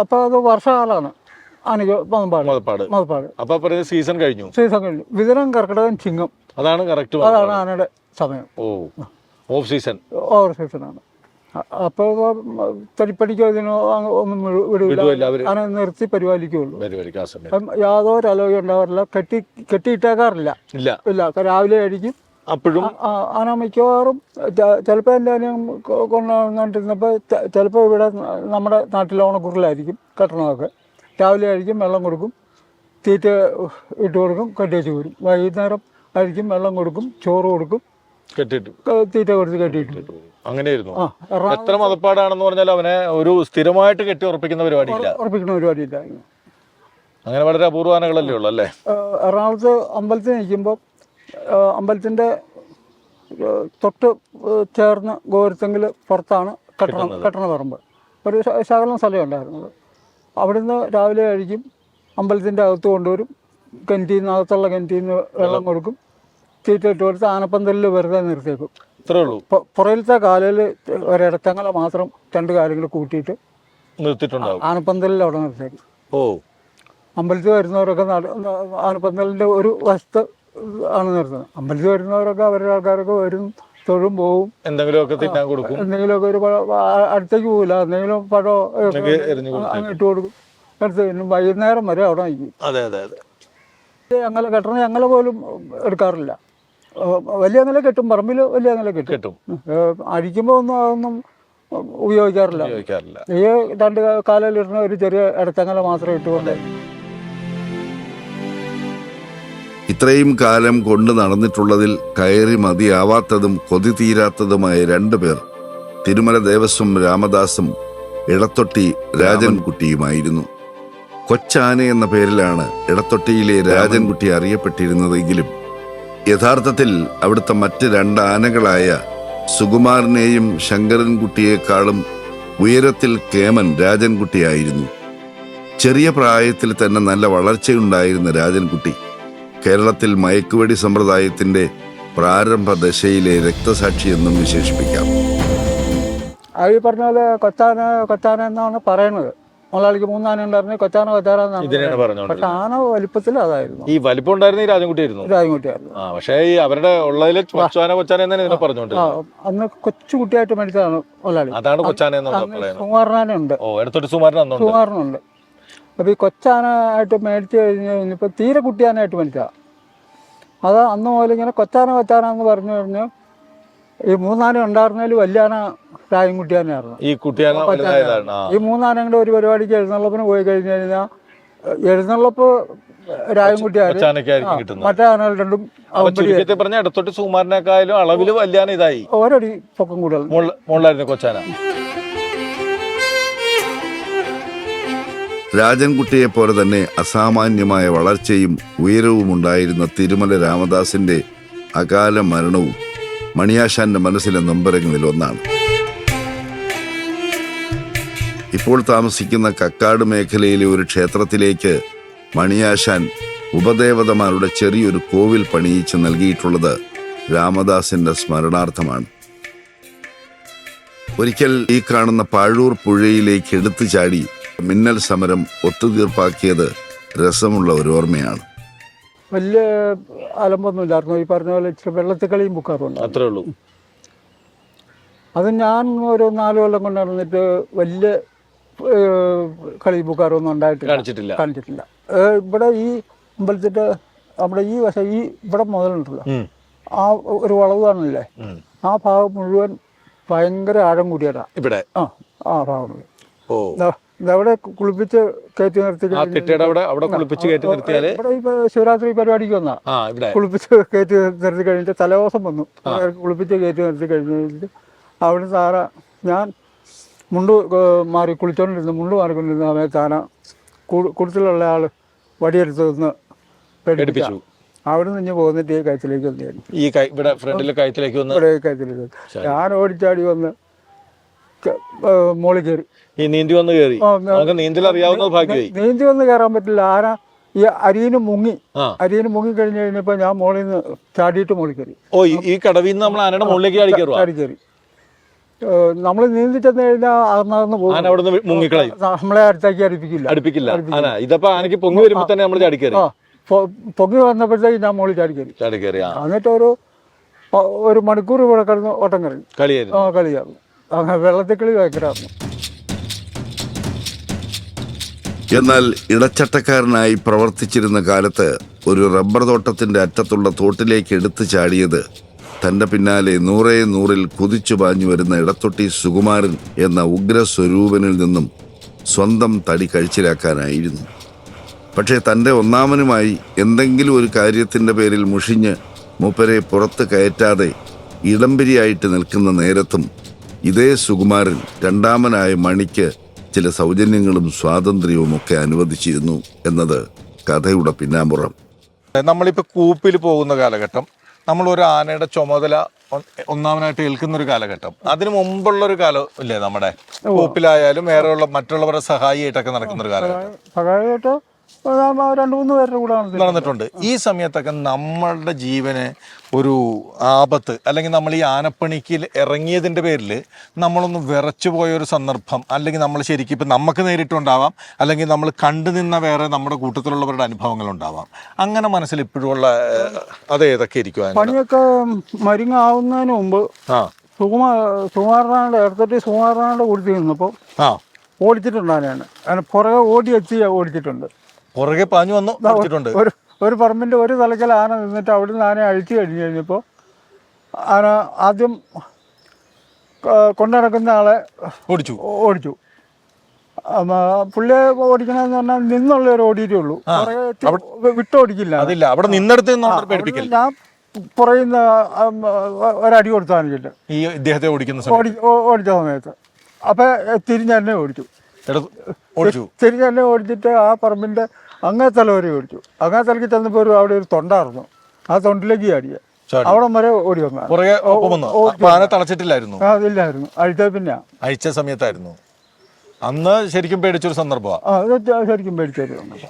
അപ്പോൾ അത് വർഷകാലമാണ്. ആനയ്ക്ക് മതപ്പാട് മതപ്പാട് അപ്പൊ പറയുന്നത് സീസൺ കഴിഞ്ഞു. സീസൺ കഴിഞ്ഞു. വിതരം കർക്കിടകം ചിങ്ങം. അതാണ് കറക്റ്റ് അതാണ് ആനയുടെ സമയം. ഓ. Off season. ഓവർ സീസണാണ് അപ്പോൾ തടിപ്പടിക്കോ ഇതിനോ ഒന്നും വിടില്ല അങ്ങനെ നിർത്തി പരിപാലിക്കുള്ളൂ. അപ്പം യാതൊരു അലോഗ്യം ഉണ്ടാവാറില്ല. കെട്ടി കെട്ടിയിട്ടേക്കാറില്ല. ഇല്ല. ഇല്ല. രാവിലെ അടിക്കും അപ്പോഴും ആന മിക്കവാറും ചിലപ്പോൾ എന്റെ അനിയൻ കൊണ്ടുവന്നിട്ടിരുന്നപ്പോൾ ചിലപ്പോൾ ഇവിടെ നമ്മുടെ നാട്ടിലെ ഓണക്കുറിലായിരിക്കും കെട്ടണമൊക്കെ രാവിലെ ആയിരിക്കും വെള്ളം കൊടുക്കും. തീറ്റ ഇട്ട് കൊടുക്കും. കെട്ടിച്ച് വരും വൈകുന്നേരം ആയിരിക്കും വെള്ളം കൊടുക്കും. ചോറ് കൊടുക്കും. കെട്ടിയിട്ട്. തീറ്റ കൊടുത്ത് കെട്ടിയിട്ട്. അങ്ങനെയായിരുന്നു. എത്ര മതപ്പാടാണെന്ന് പറഞ്ഞാൽ അവനെ ഒരു സ്ഥിരമായിട്ട് കെട്ടി ഉറപ്പിക്കുന്ന പരിപാടിയില്ല. ഉറപ്പിക്കുന്ന പരിപാടിയില്ല. അങ്ങനെ വളരെ അപൂർവാനകളല്ലേ ഉള്ളു അല്ലേ? എറണാകുളത്ത് അമ്പലത്തിൽ നിൽക്കുമ്പോൾ അമ്പലത്തിന്റെ തൊട്ട് ചേർന്ന് ഗോരത്തെങ്കിൽ പുറത്താണ് കെട്ടണം കെട്ടണ പറമ്പ്. ഒരു ശകലം സ്ഥലം ഉണ്ടായിരുന്നത് അവിടുന്ന് രാവിലെ കഴിക്കും അമ്പലത്തിന്റെ അകത്ത് കൊണ്ടുവരും. കിണറ്റിൽ നിന്ന് അകത്തുള്ള കിണറ്റിൽ നിന്ന് വെള്ളം. കൊടുക്കും. തീറ്റ ഇട്ട് കൊടുത്ത് ആനപ്പന്തലിൽ വെറുതെ നിർത്തിയേക്കും. ഇത്രേ ഉള്ളൂ. പുറയിലത്തെ കാലിൽ ഒരിടത്തങ്ങളെ മാത്രം രണ്ട് കാലുകൾ കൂട്ടിയിട്ട് നിർത്തിയിട്ടുണ്ടാവും. ആനപ്പന്തലിൽ അവിടെ നിർത്തിയേക്കും. ഓ. അമ്പലത്തിൽ വരുന്നവരൊക്കെ ആനപ്പന്തലിന്റെ ഒരു വശത്ത് ആണ് നിർത്തുന്നത്. അമ്പലത്തിൽ വരുന്നവരൊക്കെ അവരുടെ ആൾക്കാരൊക്കെ വരും തൊഴും പോവും. എന്തെങ്കിലുമൊക്കെ തിന്നാൻ കൊടുക്കും. എന്തെങ്കിലുമൊക്കെ ഒരു അടുത്തേക്ക് പോകില്ല എന്തെങ്കിലും പഴോ ഇട്ട് കൊടുക്കും. എടുത്ത് വൈകുന്നേരം വരെ അവിടെ അതെ അതെ അതെ. ഞങ്ങളെ കെട്ടണ ഞങ്ങളെ പോലും എടുക്കാറില്ല. വലിയ അങ്ങനെ കെട്ടും പറമ്പിൽ വലിയ അങ്ങനെ കെട്ടും. കിട്ടും. അഴിക്കുമ്പോൾ ഒന്നും അതൊന്നും ഉപയോഗിക്കാറില്ല. ഉപയോഗിക്കാറില്ല. ഈ രണ്ട് കാലിടുന്ന ഒരു ചെറിയ ഇടത്തങ്ങല മാത്രം ഇട്ടുകൊണ്ട് ഇത്രയും കാലം കൊണ്ട് നടന്നിട്ടുള്ളതിൽ കയറി മതിയാവാത്തതും കൊതി തീരാത്തതുമായ രണ്ടുപേർ തിരുമല ദേവസ്വം രാമദാസും ഇടത്തൊട്ടി രാജൻകുട്ടിയുമായിരുന്നു. കൊച്ചാന എന്ന പേരിലാണ് ഇടത്തൊട്ടിയിലെ രാജൻകുട്ടി അറിയപ്പെട്ടിരുന്നതെങ്കിലും യഥാർത്ഥത്തിൽ അവിടുത്തെ മറ്റ് രണ്ട് ആനകളായ സുകുമാരനെയും ശങ്കരൻകുട്ടിയേക്കാളും ഉയരത്തിൽ കേമൻ രാജൻകുട്ടിയായിരുന്നു. ചെറിയ പ്രായത്തിൽ തന്നെ നല്ല വളർച്ചയുണ്ടായിരുന്ന രാജൻകുട്ടി കേരളത്തിൽ മയക്കുവെടി സമ്പ്രദായത്തിന്റെ പ്രാരംഭ ദശയിലെ രക്തസാക്ഷി എന്നും വിശേഷിപ്പിക്കാം. അവർ പറഞ്ഞ പോലെ കൊച്ചാന കൊച്ചാന എന്നാണ് പറയുന്നത്. മുതലാളിക്ക് മൂന്നാന ഉണ്ടായിരുന്നു കൊച്ചാന പറയുന്നത്. പക്ഷെ ആന വലിപ്പത്തിൽ അതായിരുന്നു. ഈ വലിപ്പം ഉണ്ടായിരുന്ന ഈ രാജൻകുട്ടിയായിരുന്നു? രാജൻകുട്ടിയായിരുന്നു. ആ പക്ഷേ ഈ അവരുടെ ഉള്ളതിൽ കൊച്ചാന കൊച്ചാന എന്നാണ് ഇതിനെ പറഞ്ഞോണ്ടിരുന്നത്. അന്ന് കൊച്ചുകുട്ടിയായിട്ട് മരിച്ചതാണ് മുതലാളി അതാണ് കൊച്ചാന സുമാരനുണ്ട് ഓ ഇടത്തോട്ട് സുമാരൻ സുമാരനുണ്ട് അപ്പൊ ഈ കൊച്ചാന ആയിട്ട് മേടിച്ചു കഴിഞ്ഞ് കഴിഞ്ഞപ്പോൾ തീരെ കുട്ടിയാനായിട്ട് മേടിച്ച അത് അന്ന് മുതൽ ഇങ്ങനെ കൊച്ചാന കൊച്ചാന എന്ന് പറഞ്ഞു പറഞ്ഞു ഈ മൂന്നാന ഉണ്ടായിരുന്നതിൽ വലിയാന തന്നെയായിരുന്നു. ഈ കുട്ടിയാന വലുതായതാണ് ആ. ഈ മൂന്നാനങ്ങളുടെ ഒരു പരിപാടിക്ക് എഴുന്നള്ളപ്പിന് പോയി കഴിഞ്ഞു കഴിഞ്ഞാൽ എഴുന്നള്ളപ്പ് രാജൻകുട്ടിയാര് കൊച്ചാനക്കായിരിക്കും കിട്ടുന്നത്. മറ്റേ ആനകൾ രണ്ടും അപ്പൊ അവമ്പടി ചുരുക്കത്തിൽ പറഞ്ഞ ഇടത്തോട്ട് സുമാരനേക്കാളും അളവിൽ വല്യാന ഇതായി. ഓരടി പൊക്കം കൂടുതൽ. മുകളിൽ- മുകളിലായിരുന്നു കൊച്ചാന. രാജൻകുട്ടിയെ പോലെ തന്നെ അസാമാന്യമായ വളർച്ചയും ഉയരവും ഉണ്ടായിരുന്ന തിരുമല രാമദാസിന്റെ അകാല മരണവും മണിയാശാന്റെ മനസ്സിലെ നൊമ്പരങ്ങളിൽ ഒന്നാണ്. ഇപ്പോൾ താമസിക്കുന്ന കക്കാട് മേഖലയിലെ ഒരു ക്ഷേത്രത്തിലേക്ക് മണിയാശാൻ ഉപദേവതമാരുടെ ചെറിയൊരു കോവിൽ പണിയിച്ച് നൽകിയിട്ടുള്ളത് രാമദാസിന്റെ സ്മരണാർത്ഥമാണ്. ഒരിക്കൽ ഈ കാണുന്ന പാഴൂർ പുഴയിലേക്ക് എടുത്തു ചാടി മിന്നൽ സമരം ഒത്തുതീർപ്പാക്കിയത് രസമുള്ള ഒരു ഓർമ്മയാണ്. വലിയ അലമ്പൊന്നുമില്ലായിരുന്നു ഈ പറഞ്ഞ പോലെ ഇച്ചിരി വെള്ളത്തിൽ കളിയും ബുക്കാറുണ്ട് അത്രേ ഉള്ളൂ. അത് ഞാൻ ഒരു നാല് കൊല്ലം കൊണ്ട് നടന്നിട്ട് വലിയ ഏഹ്, കളി ബുക്കാറൊന്നും ഉണ്ടായിട്ടില്ല. കാണിച്ചിട്ടില്ല. കാണിച്ചിട്ടില്ല. ഇവിടെ ഈ അമ്പലത്തിന്റെ നമ്മുടെ ഈ വശം ഈ ഇവിടെ മുതലുണ്ടല്ലോ. ആ ഒരു വളവ് കാണില്ലേ ആ ഭാഗം മുഴുവൻ ഭയങ്കര ആഴം കൂടിയതാ. ഇവിടെ? ആ ആ ഭാഗം ഓ. കുളിപ്പിച്ച് കയറ്റി നിർത്തി അവിടെ അവിടെ കുളിപ്പിച്ച് കയറ്റി ഇപ്പൊ ശിവരാത്രി പരിപാടിക്ക് വന്നാ. കുളിപ്പിച്ച് കയറ്റി നിർത്തി കഴിഞ്ഞിട്ട് തലദോഷം വന്നു. കുളിപ്പിച്ച് കയറ്റി നിർത്തി കഴിഞ്ഞിട്ട് അവിടെ സാറ ഞാൻ മുണ്ട് മാറി കുളിച്ചോണ്ടിരുന്ന് മുണ്ട് മാറിക്കൊണ്ടിരുന്ന സമയത്ത് ആന കൂ- ആൾ വടിയെടുത്ത് നിന്ന് പേടിപ്പിച്ചു അവിടെ നിന്ന് പോന്നിട്ട് ഈ കയത്തിലേക്ക് വന്നു ഈ ഇവിടെ ഫ്രണ്ടിലെ കയത്തിലേക്ക് വന്ന് ഇവിടെ കയത്തിലേക്ക് വന്നു. ഞാൻ ഓടിച്ചാടി വന്ന് മോളിൽ കയറി. ഈ നീന്തി വന്ന് കയറി. നീന്തൽ അറിയാവുന്ന ഭാഗ്യമായി. നീന്തി വന്ന് കയറാൻ പറ്റില്ല. ആന ഈ അരിയിന് മുങ്ങി. അരിന് അരിയിന് മുങ്ങി കഴിഞ്ഞ് കഴിഞ്ഞപ്പോൾ ഞാൻ മോളിൽ നിന്ന് ചാടിയിട്ട് മോളിൽ കയറി. ഓ ഈ- കടവിന്ന് കടവിൽ നിന്ന് നമ്മൾ ആനയുടെ മുകളിലേക്ക് ചാടി കയറി. നമ്മൾ നീന്തി ചെന്ന് കഴിഞ്ഞാൽ അകന്നകന്ന് പോകും. ആന മുങ്ങിക്കളയും. നമ്മളെ അടുത്തേക്ക് അടുപ്പിക്കില്ല. അടുപ്പിക്കില്ല. ആന ഇതപ്പോ ആനക്ക് പൊങ്ങി വരുമ്പോ തന്നെ നമ്മൾ ചാടിക്കറി കയറി. ആ പൊ- പൊങ്ങി വന്നപ്പോഴത്തേക്ക് ഞാൻ മോളി ചാടി കയറി. ചാടി കയറി ആ. എന്നിട്ട് ഒരു ഒരു മണിക്കൂർ ഇവിടെ കിടന്ന് ഓട്ടം കറി കളിയായിരുന്നു. ആ കളിയായിരുന്നു. അങ്ങനെ വെള്ളത്തിൽ കളി ഭയങ്കരമായിരുന്നു എന്നാൽ ഇടച്ചട്ടക്കാരനായി പ്രവർത്തിച്ചിരുന്ന കാലത്ത് ഒരു റബ്ബർ തോട്ടത്തിന്റെ അറ്റത്തുള്ള തോട്ടിലേക്ക് എടുത്തു ചാടിയത് തന്റെ പിന്നാലെ നൂറേ നൂറിൽ കുതിച്ചു പാഞ്ഞു വരുന്ന ഇടത്തൊട്ടി സുകുമാരൻ എന്ന ഉഗ്രസ്വരൂപനിൽ നിന്നും സ്വന്തം തടി കഴിച്ചിലാക്കാനായിരുന്നു. പക്ഷേ തന്റെ ഒന്നാമനുമായി എന്തെങ്കിലും ഒരു കാര്യത്തിന്റെ പേരിൽ മുഷിഞ്ഞ് മൂപ്പരെ പുറത്ത് കയറ്റാതെ ഇടംപിരിയായിട്ട് നിൽക്കുന്ന നേരത്തും ഇതേ സുകുമാരൻ രണ്ടാമനായ മണിക്ക് ചില സൗജന്യങ്ങളും സ്വാതന്ത്ര്യവും ഒക്കെ അനുവദിച്ചിരുന്നു എന്നത് കഥയുടെ പിന്നാമ്പുറം. നമ്മളിപ്പോൾ കൂപ്പിൽ പോകുന്ന കാലഘട്ടം. നമ്മൾ ഒരു ആനയുടെ ചുമതല ഒന്നാമനായിട്ട് ഏൽക്കുന്ന ഒരു കാലഘട്ടം. അതിനു മുമ്പുള്ള ഒരു കാലം ഇല്ലേ നമ്മുടെ? കൂപ്പിലായാലും വേറെയുള്ള മറ്റുള്ളവരുടെ സഹായിയായിട്ടൊക്കെ നടക്കുന്ന ഒരു കാലഘട്ടം. സഹായമായിട്ട് രണ്ട് മൂന്ന് പേരുടെ കൂടെ നടന്നിട്ടുണ്ട്. ഈ സമയത്തൊക്കെ നമ്മളുടെ ജീവന് ഒരു ആപത്ത് അല്ലെങ്കിൽ നമ്മൾ ഈ ആനപ്പണിക്കിൽ ഇറങ്ങിയതിന്റെ പേരിൽ നമ്മളൊന്ന് വിറച്ചു പോയ ഒരു സന്ദർഭം അല്ലെങ്കിൽ നമ്മൾ ശരിക്കും ഇപ്പം നമുക്ക് നേരിട്ടുണ്ടാവാം അല്ലെങ്കിൽ നമ്മൾ കണ്ടു നിന്ന വേറെ നമ്മുടെ കൂട്ടത്തിലുള്ളവരുടെ അനുഭവങ്ങൾ ഉണ്ടാവാം. അങ്ങനെ മനസ്സിൽ ഇപ്പോഴുള്ള ഉള്ള അത് ഏതൊക്കെ ഇരിക്കും പണിയൊക്കെ മരുങ്ങാവുന്നതിന് മുമ്പ് ആ. സുകുമാർ സുകുമാരനാണ്ട് എടുത്തിട്ട് സുകുമാരനാണ്ട് കൊടുത്തു നിന്നപ്പോൾ ആ. ഓടിച്ചിട്ടുണ്ട് ആനയാണ് അതിന് പുറകെ ഓടി എത്തി ഓടിച്ചിട്ടുണ്ട്. പുറകെ പാഞ്ഞു വന്നു നടത്തിട്ടുണ്ട് ഒരു ഒരു പറമ്പിന്റെ ഒരു തലക്കൽ ആന നിന്നിട്ട് അവിടെ നിന്ന് ആനയെ അഴിച്ചു കഴിഞ്ഞ് കഴിഞ്ഞപ്പോൾ ആന ആദ്യം കൊണ്ടുനടക്കുന്ന ആളെ ഓടിച്ചു. ഓടിച്ചു. പുള്ളിയെ ഓടിക്കണമെന്ന് പറഞ്ഞാൽ നിന്നുള്ള ഒരു ഓടിയിട്ടേ ഉള്ളൂ. വിട്ടോടിക്കില്ല. അതില്ല അവിടെ നിന്നടുത്ത് ഞാൻ പുറയുന്ന ഒരടി കൊടുത്താനില്ല ഈ ഇദ്ദേഹത്തെ ഓടിക്കുന്ന ഓടിച്ച സമയത്ത്. അപ്പൊ തിരിഞ്ഞെന്നെ ഓടിച്ചു. ഇടത് ഓടിച്ചു. തിരിഞ്ഞ് തന്നെ ഓടിച്ചിട്ട് ആ പറമ്പിന്റെ അങ്ങേ തല വരെ ഓടിച്ചു. അങ്ങനെ തലക്ക് ചെന്നപ്പോൾ ഒരു അവിടെ ഒരു തൊണ്ടായിരുന്നു. ആ തൊണ്ടിലേക്ക് ചാടിയ ചാടി. അവിടെ വരെ ഓടി വന്ന. തളച്ചിട്ടില്ലായിരുന്നു? ഇല്ലായിരുന്നു. അഴിച്ച പിന്നെ. അഴിച്ച സമയത്തായിരുന്നു. അന്ന് ശരിക്കും പേടിച്ചൊരു സന്ദർഭമാണ് ശരിക്കും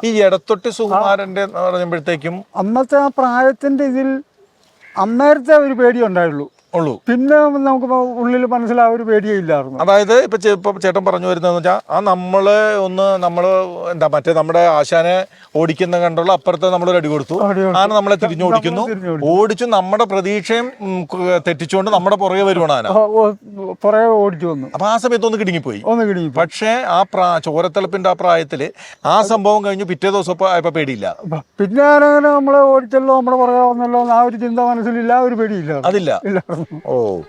ഈ എടത്തൊട്ടി സുകുമാരന്റെ എന്ന് പറയുമ്പോഴത്തേക്കും അന്നത്തെ ആ പ്രായത്തിന്റെ ഇതിൽ അന്നേരത്തെ ഒരു പേടി ഉണ്ടായുള്ളൂ. ഉള്ളൂ. പിന്നെ നമുക്ക് ഉള്ളിൽ മനസ്സിൽ ആ ഒരു പേടിയേ ഇല്ലായിരുന്നു. അതായത് ഇപ്പൊ ഇപ്പൊ ചേട്ടൻ പറഞ്ഞു വരുന്നതെന്ന് വെച്ചാൽ ആ നമ്മൾ ഒന്ന് നമ്മൾ എന്താ മറ്റേ നമ്മുടെ ആശാനെ ഓടിക്കുന്ന കണ്ടുള്ള അപ്പുറത്ത് നമ്മൾ അടി കൊടുത്തു. ആന നമ്മളെ തിരിഞ്ഞു ഓടിക്കുന്നു. തിരിഞ്ഞ് ഓടിച്ചു നമ്മുടെ പ്രതീക്ഷയും തെറ്റിച്ചുകൊണ്ട് നമ്മുടെ പുറകെ വരുവാണ് ആന. പുറകെ ഓടിച്ചു വന്നു. അപ്പൊ ആ സമയത്ത് ഒന്ന് കിടുങ്ങിപ്പോയി. ഒന്ന് കിടുങ്ങി പക്ഷേ ആ പ്രാ ചോരത്തിളപ്പിന്റെ ആ പ്രായത്തിൽ ആ സംഭവം കഴിഞ്ഞു പിറ്റേ ദിവസം ഇപ്പൊ ആയപ്പോ പേടിയില്ല. പിന്നെ നമ്മളെ ഓടിച്ചല്ലോ നമ്മുടെ പുറകെ വന്നല്ലോ ആ ഒരു ചിന്ത മനസ്സിലില്ല ഒരു പേടിയില്ല. അതില്ല. ഓ.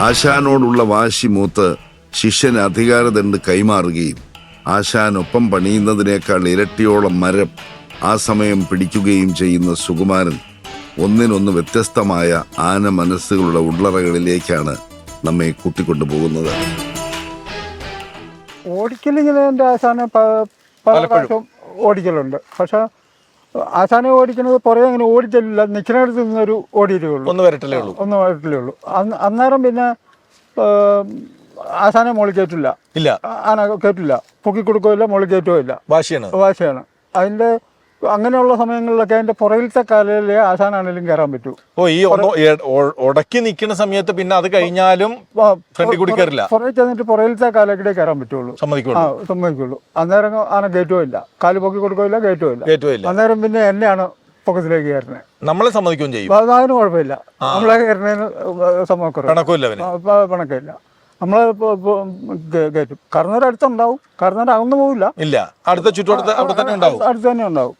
ആശാനോടുള്ള വാശി മൂത്ത് ശിഷ്യൻ അധികാരദണ്ഡ് കൈമാറുകയും ആശാനൊപ്പം പണിയുന്നതിനേക്കാൾ ഇരട്ടിയോളം മരം ആ സമയം പിടിക്കുകയും ചെയ്യുന്ന സുകുമാരൻ ഒന്നിനൊന്ന് വ്യത്യസ്തമായ ആന മനസ്സുകളുടെ ഉള്ളറകളിലേക്കാണ് നമ്മെ കൂട്ടിക്കൊണ്ടുപോകുന്നത്. ഓടിക്കലിങ്ങനെ എന്റെ ആശാനെ പല പലപ്പോഴും. പ്രാവശ്യം ഓടിക്കലുണ്ട്. പക്ഷെ ആശാനെ ഓടിക്കുന്നത് പുറകെ അങ്ങനെ ഓടിച്ചില്ല നിൽക്കുന്നിടത്ത് നിന്നൊരു ഓടിയിട്ടേ ഉള്ളൂ. ഒന്ന് വരട്ടില്ലേ ഉള്ളൂ. ഒന്ന് വരട്ടില്ലേ ഉള്ളൂ. അന്ന് അന്നേരം പിന്നെ ആശാനെ മോളിൽ കയറ്റില്ല. ഇല്ല. ആന കയറ്റില്ല. പൊക്കി കൊടുക്കുകയില്ല മോളിൽ കയറ്റുകയോ ഇല്ല വാശിയാണ്. വാശിയാണ്. അതിന്റെ അങ്ങനെയുള്ള സമയങ്ങളിലൊക്കെ അതിന്റെ പുറകിലത്തെ കാലയിലെ ആശാനാണെങ്കിലും കയറാൻ പറ്റൂ. ഓ ഈ ഉടക്കി നിൽക്കുന്ന സമയത്ത് പിന്നെ അത് കഴിഞ്ഞാലും ഫ്രണ്ടിൽ കൂടി കയറില്ല. പുറകിൽ ചെന്നിട്ട് പുറകിലത്തെ കാലക്കിടെ കയറാൻ പറ്റുള്ളൂ. ആ സമ്മതിക്കുള്ളൂ. സമ്മതിക്കുള്ളൂ അന്നേരം ആന ഗേറ്റോ ഇല്ല. കാൽ പൊക്കി കൊടുക്കുകയില്ല ഗേറ്റോ ഇല്ല. ഗേറ്റോ ഇല്ല. അന്നേരം പിന്നെ എന്നെയാണ് പൊക്കത്തിലേക്ക് കയറുന്നത്. നമ്മളെ സമ്മതിക്കും ചെയ്യും. അതിന് കുഴപ്പമില്ല. നമ്മളെ കയറുന്നതിന് സമ്മതിക്കില്ല പണക്കില്ല നമ്മളെ കയറ്റും കറന്നവർ അടുത്തുണ്ടാവും കറന്നവർ അകന്നു പോവില്ല. ഇല്ല. അടുത്ത ചുറ്റുവട്ടത്ത് അവിടെ തന്നെ ഉണ്ടാവും. അടുത്ത് തന്നെ ഉണ്ടാവും.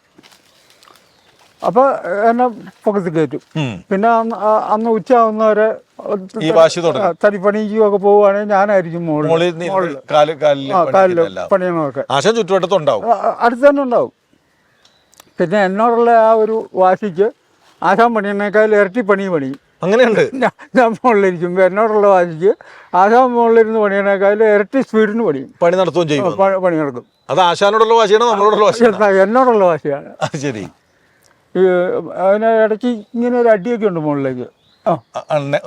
അപ്പൊ എന്നെ പൊക്കത്തിൽ കയറ്റും. പിന്നെ അന്ന് ഉച്ച അന്ന് ഉച്ചയാവുന്നവരെ ഈ വാശി തടിപ്പണിക്കും ഒക്കെ പോവുകയാണെങ്കിൽ ഞാനായിരിക്കും മുകളിൽ. പണിയണമൊക്കെ. ചുറ്റുവട്ടത്തുണ്ടാവും അടുത്ത് തന്നെ ഉണ്ടാവും. പിന്നെ എന്നോടുള്ള ആ ഒരു വാശിക്ക് ആശാൻ പണിയണേക്കാൾ ഇരട്ടി പണി പണി. അങ്ങനെയുണ്ട്. ഞാൻ മുകളിലിരിക്കും എന്നോടുള്ള വാശിക്ക് ആശാൻ മുകളിലിരുന്ന് പണിയണേക്കാൾ ഇരട്ടി സ്പീഡിന് പണിയും. പണി നടത്തുകയും ചെയ്യും. പണി നടക്കും. അത് ആശാനോടുള്ള വാശിയാണ് നമ്മളോടുള്ള വാശിയാണ്. എന്നാ എന്നോടുള്ള വാശിയാണ്. ശരി. ഈ അതിന് ഇടയ്ക്ക് ഇങ്ങനെ ഒരു അടിയൊക്കെ ഉണ്ട് മുകളിലേക്ക്.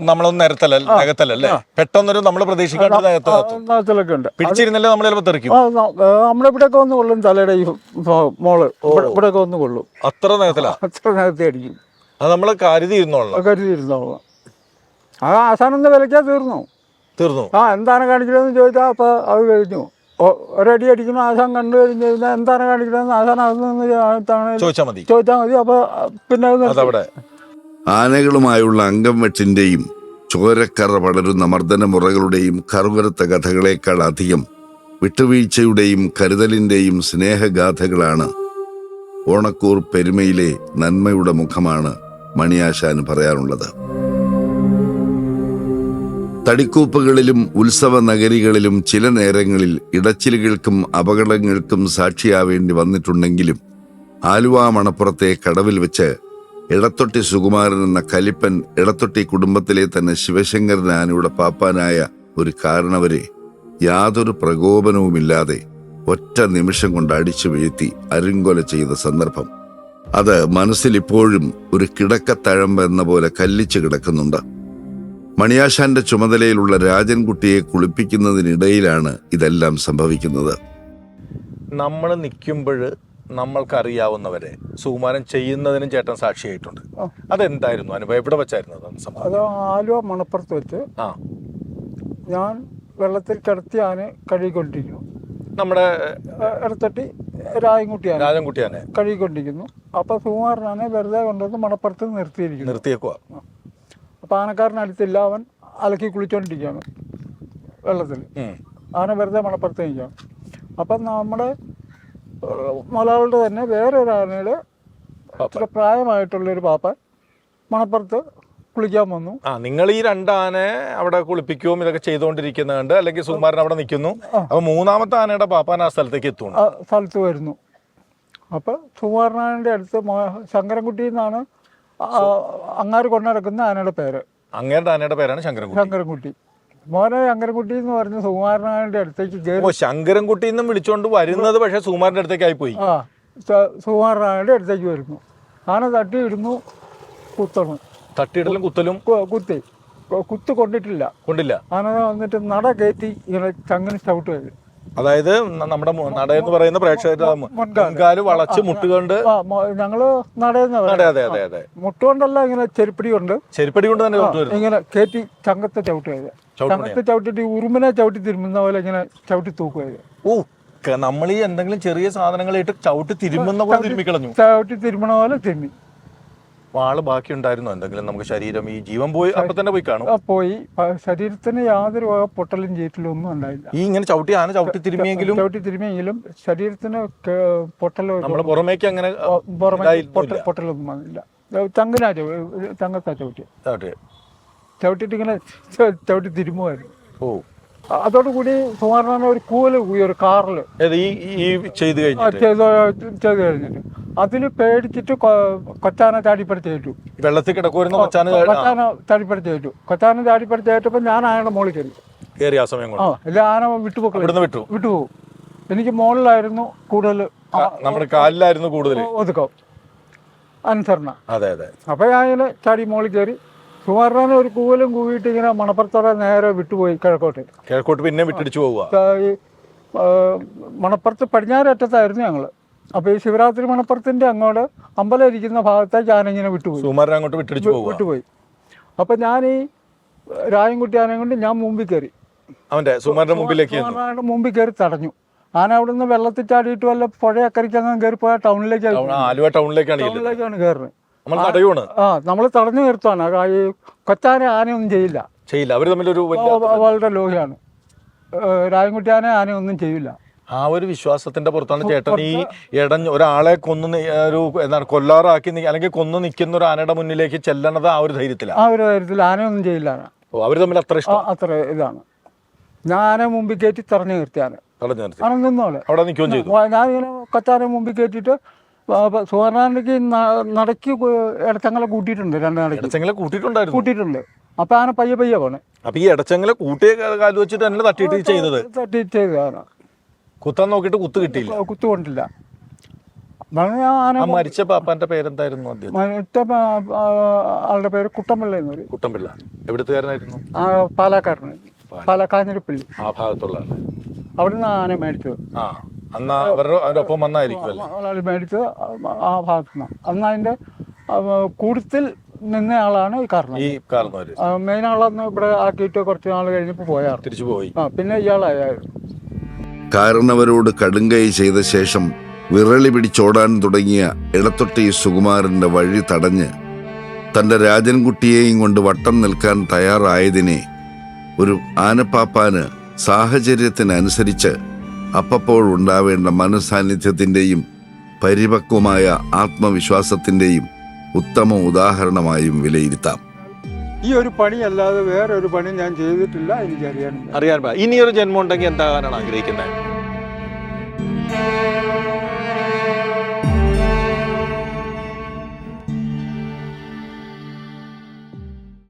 നമ്മളൊന്നും നിരത്തല്ല നികത്തല്ലേ പെട്ടെന്നൊരു നമ്മൾ ഉണ്ട്. പിടിച്ചിരുന്നല്ലേ നമ്മൾ ചിലപ്പോൾ തെറിക്കും? ആ ന- ഇവിടെയൊക്കെ വന്ന് കൊള്ളും തലയുടെ ഈ മോൾ. ഇവിടെ- ഇവിടെയൊക്കെ വന്ന് കൊള്ളും. അത്ര നികത്തല? അത്ര നേരത്തെ അടിക്കും. അത് നമ്മൾ കരുതിയിരുന്നോളാം ആ തീർന്നു? തീർന്നു. ആ എന്താണ് കാണിച്ചിട്ടെന്ന് ചോദിച്ചാൽ അപ്പോൾ അത് കഴിഞ്ഞു. ഒരടി അടിക്കുന്ന ആശാൻ കണ്ടു കഴിഞ്ഞ് കഴിഞ്ഞാൽ എന്താണ് കാണിക്കുന്നത്? ആശാൻ അതൊന്നും ചോദിച്ചാൽ മതി. ചോദിച്ചാൽ മതി അപ്പോൾ പിന്നെ അത് അതവിടെ. ആനകളുമായുള്ള അംഗം വെട്ടിന്റെയും ചോരക്കറ പടരുന്ന മർദ്ദനമുറകളുടെയും കറുകറുത്ത കഥകളേക്കാൾ അധികം വിട്ടുവീഴ്ചയുടെയും കരുതലിന്റെയും സ്നേഹഗാഥകളാണ്. ഓണക്കൂർ പെരുമയിലെ നന്മയുടെ മുഖമാണ് മണിയാശാൻ പറയാറുള്ളത്. തടിക്കൂപ്പുകളിലും ഉത്സവ നഗരികളിലും ചില നേരങ്ങളിൽ ഇടച്ചിലുകൾക്കും അപകടങ്ങൾക്കും സാക്ഷിയാവേണ്ടി വന്നിട്ടുണ്ടെങ്കിലും ആലുവ മണപ്പുറത്തെ കടവിൽ വെച്ച് ഇടത്തൊട്ടി സുകുമാരൻ എന്ന കലിപ്പൻ ഇടത്തൊട്ടി കുടുംബത്തിലെ തന്നെ ശിവശങ്കരൻ ആനയുടെ പാപ്പാനായ ഒരു കാരണവരെ യാതൊരു പ്രകോപനവുമില്ലാതെ ഒറ്റ നിമിഷം കൊണ്ട് അടിച്ചു വീഴ്ത്തി അരുങ്കൊല ചെയ്ത സന്ദർഭം. അത് മനസ്സിൽ ഇപ്പോഴും ഒരു കിടക്കത്തഴമ്പ് എന്ന പോലെ കല്ലിച്ചു കിടക്കുന്നുണ്ട്. മണിയാശാന്റെ ചുമതലയിലുള്ള രാജൻകുട്ടിയെ കുളിപ്പിക്കുന്നതിനിടയിലാണ് ഇതെല്ലാം സംഭവിക്കുന്നത്. നമ്മൾ നിൽക്കുമ്പോൾ നമ്മൾക്കറിയാവുന്നവരെ സുകുമാരൻ ചെയ്യുന്നതിനും ചേട്ടൻ സാക്ഷിയായിട്ടുണ്ട്. അതെന്തായിരുന്നു? അനുഭവം? എവിടെ വെച്ചായിരുന്നു അത് ആലുവ മണപ്പുറത്ത് വെച്ച് ആ. ഞാൻ വെള്ളത്തിൽ കിടത്തി ആന കഴുകിക്കൊണ്ടിരിക്കുന്നു നമ്മുടെ ഇടത്തട്ടി രാജൻകുട്ടിയാണ് രാജൻകുട്ടിയാണ് കഴുകിക്കൊണ്ടിരിക്കുന്നു അപ്പോൾ സുകുമാരനാണ് വെറുതെ കൊണ്ടുവന്ന് മണപ്പുറത്ത് നിർത്തിയിരിക്കുന്നു. നിർത്തിയേക്കുക അപ്പോൾ ആനക്കാരനടുത്തില്ല അവൻ അലക്കി കുളിച്ചോണ്ടിരിക്കുകയാണ് വെള്ളത്തിൽ. ആന വെറുതെ മണപ്പുറത്ത് നിൽക്കുകയാണ് അപ്പം നമ്മുടെ മലയാളികളുടെ തന്നെ വേറൊരു ആനയുടെ ഇത്ര പ്രായമായിട്ടുള്ളൊരു പാപ്പൻ മണപ്പുറത്ത് കുളിക്കാൻ വന്നു. ആ നിങ്ങൾ ഈ രണ്ടാനെ അവിടെ കുളിപ്പിക്കുകയും ഇതൊക്കെ ചെയ്തുകൊണ്ടിരിക്കുന്നുണ്ട്. അല്ലെങ്കിൽ സുകുമാരൻ അവിടെ നിൽക്കുന്നു. അപ്പൊ മൂന്നാമത്തെ ആനയുടെ പാപ്പാൻ ആ സ്ഥലത്തേക്ക് എത്തുന്നു സ്ഥലത്ത് വരുന്നു. അപ്പോൾ സുകുമാരനായന്റെ അടുത്ത് ശങ്കരൻകുട്ടിയിൽ ശങ്കരൻകുട്ടി എന്നാണ് കൊണ്ടുനടക്കുന്ന ആനയുടെ പേര്. അങ്ങേരുടെ ആനയുടെ പേരാണ് ശങ്കരൻകുട്ടി. ശങ്കരൻകുട്ടി. മോനെ ശങ്കരൻകുട്ടി എന്ന് പറഞ്ഞ സുകുമാരനായന്റെ അടുത്തേക്ക് കയറി ഓ ശങ്കരൻകുട്ടി എന്നും വിളിച്ചോണ്ട് വരുന്നത് പക്ഷെ സുകുമാരന്റെ അടുത്തേക്ക് ആയിപ്പോയി പോയി. ആ സ- സുകുമാരനായന്റെ അടുത്തേക്ക് വരുന്നു. ആന തട്ടിയിടുന്നു കുത്തണം. തട്ടിയിടലും കുത്തലും? കു- കുത്തി. കു- കുത്ത് കൊണ്ടിട്ടില്ല. കൊണ്ടില്ല. ആന വന്നിട്ട് നട കയറ്റി ഇങ്ങനെ ചങ്ങനെ ചവിട്ട് വരും അതായത് നമ്മുടെ നട എന്ന് പറയുന്ന പ്രേക്ഷകരുടെ മുൻകാൽ. വളച്ച് മുട്ടുകൊണ്ട് ഞങ്ങൾ അതെ അതെ അതെ. മുട്ടുകൊണ്ടല്ല ഇങ്ങനെ ചെരുപ്പടി കൊണ്ട് ചെരുപ്പടി കൊണ്ട് തന്നെ ഇങ്ങനെ കയറ്റി ചങ്കത്തെ ചവിട്ടി ചങ്കത്തെ ചവിട്ടിട്ട് ഉറുമ്പിനെ ചവിട്ടി തിരുമുന്ന പോലെ ഇങ്ങനെ ചവിട്ടി തൂക്കുക ഓ നമ്മൾ ഈ എന്തെങ്കിലും ചെറിയ സാധനങ്ങളായിട്ട് ചവിട്ടി തിരുമുന്ന പോലെ ചവിട്ടി തിരുമണ പോലെ തിരുമ്മി. വാൾ ബാക്കി ഉണ്ടായിരുന്നോ എന്തെങ്കിലും നമുക്ക് ശരീരം ഈ ജീവൻ പോയി അപ്പൊ തന്നെ പോയി കാണും. പോയി. ശരീരത്തിന് യാതൊരു പൊട്ടലും ചീറ്റലും ഒന്നും ഉണ്ടായില്ല. ഈ ഇങ്ങനെ ചവിട്ടി ആന ചവിട്ടി തിരുമിയെങ്കിലും ചവിട്ടി തിരുമിയെങ്കിലും ശരീരത്തിന് പൊട്ടലോ നമ്മുടെ പുറമേക്ക് അങ്ങനെ പൊട്ടലൊന്നും വന്നില്ല. തങ്ങനാ ചവി- ചങ്കത്താ ചവിട്ടി ചവിട്ടി ചവിട്ടിട്ട് ഇങ്ങനെ ചവിട്ടി തിരുമുമായിരുന്നു ഓ. അതോടുകൂടി സുമാരനാണ് ഒരു കൂൽ കൂടി ഒരു കാറിൽ ചെയ്ത് കഴിഞ്ഞിട്ട്? ചെയ്ത് ചെയ്ത് കഴിഞ്ഞിട്ട്. അതിൽ പേടിച്ചിട്ട് കൊച്ചാന ചാടിപ്പടുത്ത് ഏറ്റു വെള്ളത്തിൽ കിടക്കുന്ന കൊച്ചാന കൊച്ചാന ചാടിപ്പടുത്ത് ഏറ്റു കൊച്ചാന ചാടിപ്പടുത്ത് ഏറ്റപ്പോൾ ഞാൻ ആനയുടെ മോളിൽ കയറി. കയറി ആ സമയം ആ ഇല്ല ആന വിട്ടുപോക്കളെ ഇവിടുന്ന് വിട്ടു. വിട്ടുപോകും. എനിക്ക് മോളിലായിരുന്നു കൂടുതൽ നമ്മുടെ കാലിലായിരുന്നു കൂടുതൽ ഒതുക്കം. അനുസരണ. അതെ അതെ. അപ്പോൾ ഞാൻ ഇങ്ങനെ ചാടി മോളിൽ കയറി. സുമാരനെ ഒരു കൂവലും കൂവിയിട്ട് ഇങ്ങനെ മണപ്പുറത്തോടെ നേരെ വിട്ടുപോയി കിഴക്കോട്ട്. കിഴക്കോട്ട് പിന്നെ വിട്ടിടിച്ചു പോവുക. ഈ മണപ്പുറത്ത് പടിഞ്ഞാററ്റത്തായിരുന്നു ഞങ്ങൾ അപ്പോൾ ഈ ശിവരാത്രി മണപ്പുറത്തിന്റെ അങ്ങോട്ട് അമ്പലം ഇരിക്കുന്ന ഭാഗത്തേക്ക് ഞാനിങ്ങനെ വിട്ടുപോയി. സുമാരൻ അങ്ങോട്ട് വിട്ടിടിച്ചു പോവുക. വിട്ടുപോയി. അപ്പോൾ ഞാൻ ഈ രായൻകുട്ടി ആനയും കൊണ്ട് ഞാൻ മുമ്പിൽ കയറി. അവന്റെ സുമാറിന്റെ മുമ്പിലേക്ക് മുമ്പിൽ കയറി തടഞ്ഞു. ആന അവിടെ നിന്ന് വെള്ളത്തിൽ ചാടിയിട്ട് വല്ല പുഴ അക്കരയ്ക്ക് അങ്ങനെ കയറി പോയാൽ ടൗണിലേക്ക് ആലുവ ടൗണിലേക്കാണ് ടൗണിലേക്കാണ് കയറുന്നത്. ആ നമ്മൾ തടഞ്ഞു നിർത്തുവാണ്. ഈ കൊച്ചാനെ ആനയൊന്നും ചെയ്യില്ല. ചെയ്യില്ല. അവർ തമ്മിലൊരു അവളുടെ ലോഹിയാണ് രാജൻകുട്ടി ആന ആനയൊന്നും ചെയ്യില്ല. ആ ഒരു വിശ്വാസത്തിന്റെ പുറത്താണ് ചേട്ടൻ ഈ ഇടഞ്ഞ് ഒരാളെ കൊന്നു ഒരു എന്താണ് കൊല്ലാറാക്കി അല്ലെങ്കിൽ കൊന്നു നിൽക്കുന്ന ഒരു ആനയുടെ മുന്നിലേക്ക് ചെല്ലണത് ആ ഒരു ധൈര്യത്തിലാണ് ആ ഒരു ധൈര്യത്തിൽ ആനയൊന്നും ചെയ്യില്ല. ഓ അവർ തമ്മിൽ അത്ര ഇഷ്ടം. അത്ര ഇതാണ്. ഞാൻ ആനെ മുമ്പിൽ കയറ്റി തറഞ്ഞു നിർത്തിയാണ് അവിടെ നിൽക്കുകയും ചെയ്തു. ഞാനിങ്ങനെ കൊച്ചാനെ മുമ്പിൽ കയറ്റിയിട്ട് സുവർണാനയ്ക്ക് നടക്ക് ഇടച്ചങ്ങളെ കൂട്ടിയിട്ടുണ്ട് രണ്ട് നടക്ക് ഇടച്ചങ്ങളെ കൂട്ടിയിട്ടുണ്ടായിരുന്നു? കൂട്ടിയിട്ടുണ്ട്. അപ്പൊ ആന പയ്യെ പയ്യെ പോണേ. അപ്പൊ ഈ ഇടച്ചങ്ങളെ കൂട്ടിയ കാൽ വെച്ചിട്ട് തന്നെ തട്ടിയിട്ട് ചെയ്തത്? തട്ടി ചെയ്താണ് കുത്താൻ നോക്കിയിട്ട് കുത്ത് കിട്ടിയില്ല? കുത്തു കൊണ്ടില്ല. മരിച്ച പാപ്പാന്റെ പേരെന്തായിരുന്നു ആദ്യം? ആളുടെ പേര് കുട്ടമ്പിള്ള കുട്ടമ്പിള്ള. എവിടുത്തുകാരനായിരുന്നു? ആ പാലക്കാഞ്ഞിരിപ്പള്ളി ആ ഭാഗത്തുള്ള ആൾ. അവിടെ നിന്ന് ആന മേടിച്ചത്. ആ. അന്ന് അവരുടെ അവരുടെ ഒപ്പം വന്നായിരിക്കും അല്ലേ? ആൾ മേടിച്ചത്. ആ ഭാഗത്തു നിന്നാണ് അന്ന് അതിന്റെ കൂടുതൽ നിന്ന ആളാണ് ഈ കാരണം ഈ കാരണവര് മെയിൻ ആളന്ന് ഇവിടെ ആക്കിയിട്ട് കുറച്ച് നാൾ കഴിഞ്ഞപ്പോൾ പോയാർ തിരിച്ചു പോയി. ആ പിന്നെ ഇയാളായിരുന്നു കാരണവരോട് കടുങ്കൈ ചെയ്ത ശേഷം വിറളി പിടിച്ചോടാൻ തുടങ്ങിയ ഇടത്തൊട്ടി സുകുമാരന്റെ വഴി തടഞ്ഞ് തന്റെ രാജൻകുട്ടിയെയും കൊണ്ട് വട്ടം നിൽക്കാൻ തയ്യാറായതിനെ ഒരു ആനപ്പാപ്പാന് സാഹചര്യത്തിനനുസരിച്ച് അപ്പപ്പോഴുണ്ടാവേണ്ട മനസാന്നിധ്യത്തിന്റെയും പരിപക്വമായ ആത്മവിശ്വാസത്തിന്റെയും ഉത്തമ ഉദാഹരണമായും വിലയിരുത്താം. ഈ ഒരു പണി അല്ലാതെ വേറെ ഒരു പണി ഞാൻ ചെയ്തിട്ടില്ല എനിക്കറിയാൻ അറിയാൻ പാ- ഇനിയൊരു ജന്മം ഉണ്ടെങ്കിൽ എന്താകാനാണ് ആഗ്രഹിക്കുന്നത്